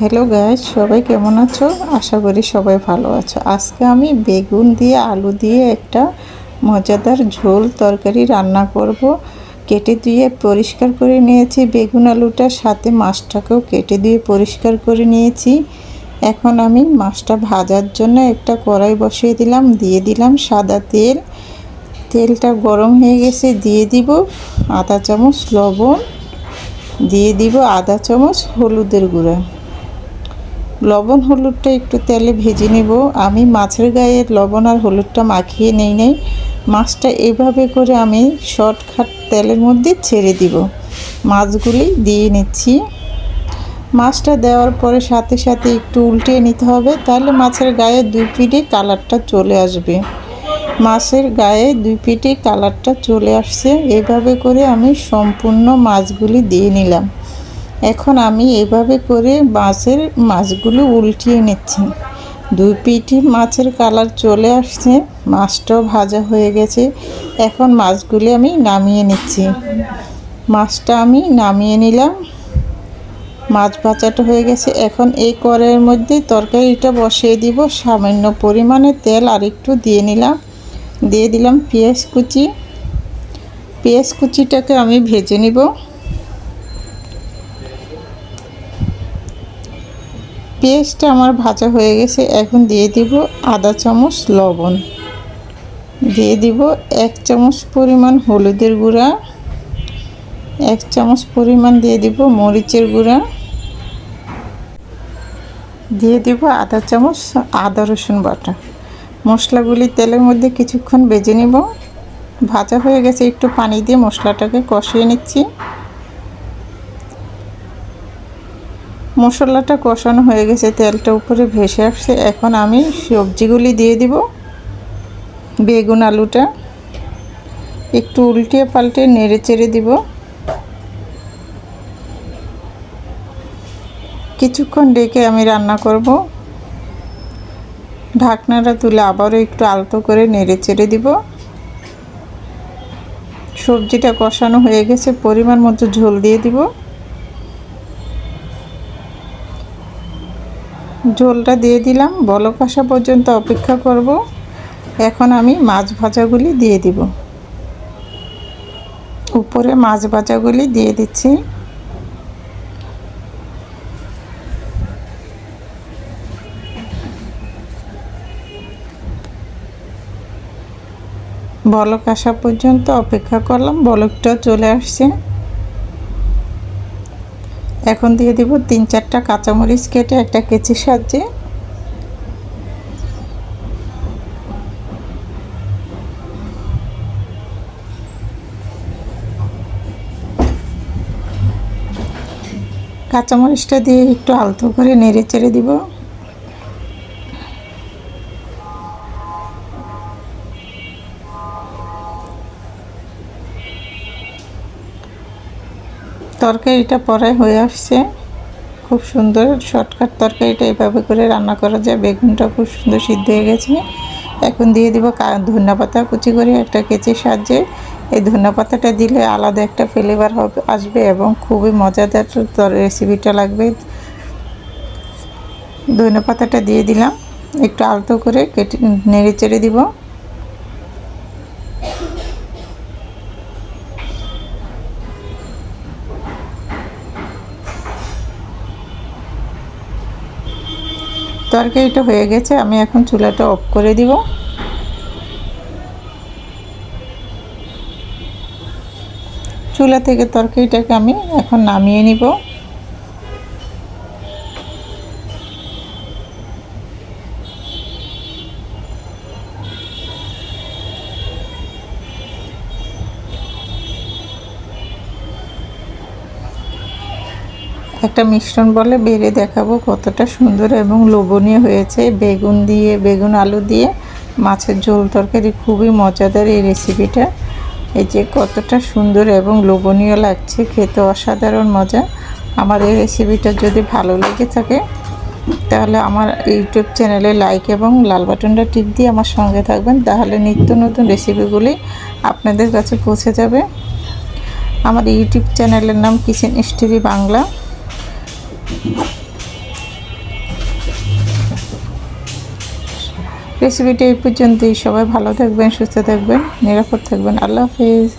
Hello guys সবাই কেমন আছো? আশা করি সবাই ভালো আছো। আজকে আমি বেগুন দিয়ে, আলু দিয়ে একটা মজাদার ঝোল তরকারি রান্না করব। কেটে দিয়ে পরিষ্কার করে নিয়েছি বেগুন আলুটার সাথে মাছটাকেও কেটে দিয়ে পরিষ্কার করে নিয়েছি। এখন আমি মাছটা ভাজার জন্য একটা কড়াই বসিয়ে দিলাম, দিয়ে দিলাম সাদা তেল। তেলটা গরম হয়ে গেছে, দিয়ে দিব আধা চামচ লবণ, দিয়ে দিব আধা চামচ হলুদের গুঁড়া। লবণ হলুদটা একটু তেলে ভেজে নেব। আমি মাছের গায়ে লবণ আর হলুদটা মাখিয়ে নেই নেই। মাছটা এভাবে করে আমি শর্টকাট তেলের মধ্যে ছেড়ে দিব। মাছগুলি দিয়ে নিচ্ছি। মাছটা দেওয়ার পরে সাথে সাথে একটু উল্টিয়ে নিতে হবে, তাহলে মাছের গায়ে দুই পিঠে কালারটা চলে আসবে। মাছের গায়ে দুই পিঠে কালারটা চলে আসছে। এভাবে করে আমি সম্পূর্ণ মাছগুলি দিয়ে নিলাম। এখন আমি এভাবে করে মাছের মাছগুলো উল্টিয়ে নিচ্ছি। দুই পিঠে মাছের কালার চলে আসছে, মাছটাও ভাজা হয়ে গেছে। এখন মাছগুলি আমি নামিয়ে নিচ্ছি। মাছটা আমি নামিয়ে নিলাম। মাছ ভাজাটা হয়ে গেছে। এখন এই কড়াইয়ের মধ্যে তরকারিটা বসিয়ে দিব। সামান্য পরিমাণে তেল আর একটু দিয়ে নিলাম। দিয়ে দিলাম পেঁয়াজ কুচি। পেঁয়াজ কুচিটাকে আমি ভেজে নিব। পেঁয়াজটা আমার ভাজা হয়ে গেছে। এখন দিয়ে দিব আধা চামচ লবণ। দিয়ে দিব এক চামচ পরিমাণ হলুদের গুঁড়া। এক চামচ পরিমাণ দিয়ে দিব মরিচের গুঁড়া। দিয়ে দিব আধা চামচ আদা রসুন বাটা। মশলাগুলি তেলের মধ্যে কিছুক্ষণ বেজে নিব। ভাজা হয়ে গেছে, একটু পানি দিয়ে মশলাটাকে কষিয়ে নিচ্ছি। মশলাটা কষানো হয়ে গেছে, তেলটা উপরে ভেসে আসছে। এখন আমি সবজিগুলি দিয়ে দিব, বেগুন আলুটা। একটু উল্টিয়ে পাল্টে নেড়ে চেড়ে দিব। কিছুক্ষণ ডেকে আমি রান্না করব। ঢাকনাটা তুলে আবারও একটু আলতো করে নেড়ে চেড়ে দিব। সবজিটা কষানো হয়ে গেছে, পরিমাণ মতো ঝোল দিয়ে দিব। ঝোলটা দিয়ে দিলাম। বলক আসা পর্যন্ত অপেক্ষা করব। এখন আমি মাছ ভাজাগুলি দিয়ে দিব। উপরে মাছ ভাজাগুলি দিয়ে দিচ্ছি। বলক আসা পর্যন্ত অপেক্ষা করলাম। বলকটা চলে আসছে। এখন দিয়ে দিব তিন চারটা কাঁচামরিচ কেটে একটা কেচির সাহায্যে কাঁচামরিচটা দিয়ে একটু আলতো করে নেড়ে চেড়ে দিব। তরকারিটা পরে হয়ে আসছে। খুব সুন্দর শর্টকাট তরকারিটা এইভাবে করে রান্না করা যায়। বেগুনটা খুব সুন্দর সিদ্ধ হয়ে গেছে। এখন দিয়ে দিব ধনিয়া পাতা কুচি করে একটা কেচির সাহায্যে। এই ধনিয়া পাতাটা দিলে আলাদা একটা ফ্লেভার হবে, আসবে এবং খুবই মজাদার রেসিপিটা লাগবে। ধনিয়া পাতাটা দিয়ে দিলাম। একটু আলতো করে কেটে নেড়ে চেড়ে দিব। তরকারিটা হয়ে গেছে, আমি এখন চুলাটা অফ করে দিব। চুলা থেকে তরকারিটাকে আমি এখন নামিয়ে নিব। একটা মিশ্রণ বলে বেড়ে দেখাবো কতটা সুন্দর এবং লোভনীয় হয়েছে। বেগুন দিয়ে, বেগুন আলু দিয়ে মাছের ঝোল তরকারি খুবই মজাদার এই রেসিপিটা এই যে কতটা সুন্দর এবং লোভনীয় লাগছে, খেতে অসাধারণ মজা। আমার এই রেসিপিটা যদি ভালো লেগে থাকে, তাহলে আমার ইউটিউব চ্যানেলে লাইক এবং লাল বাটনটা টিপ দিয়ে আমার সঙ্গে থাকবেন। তাহলে নিত্য নতুন রেসিপিগুলি আপনাদের কাছে পৌঁছে যাবে। আমার ইউটিউব চ্যানেলের নাম কিচেন স্টোরি বাংলা। রেসিপিটি এই পর্যন্তই। সবাই ভালো থাকবেন সুস্থ থাকবেন নিরাপদ থাকবেন। আল্লাহ হাফিজ।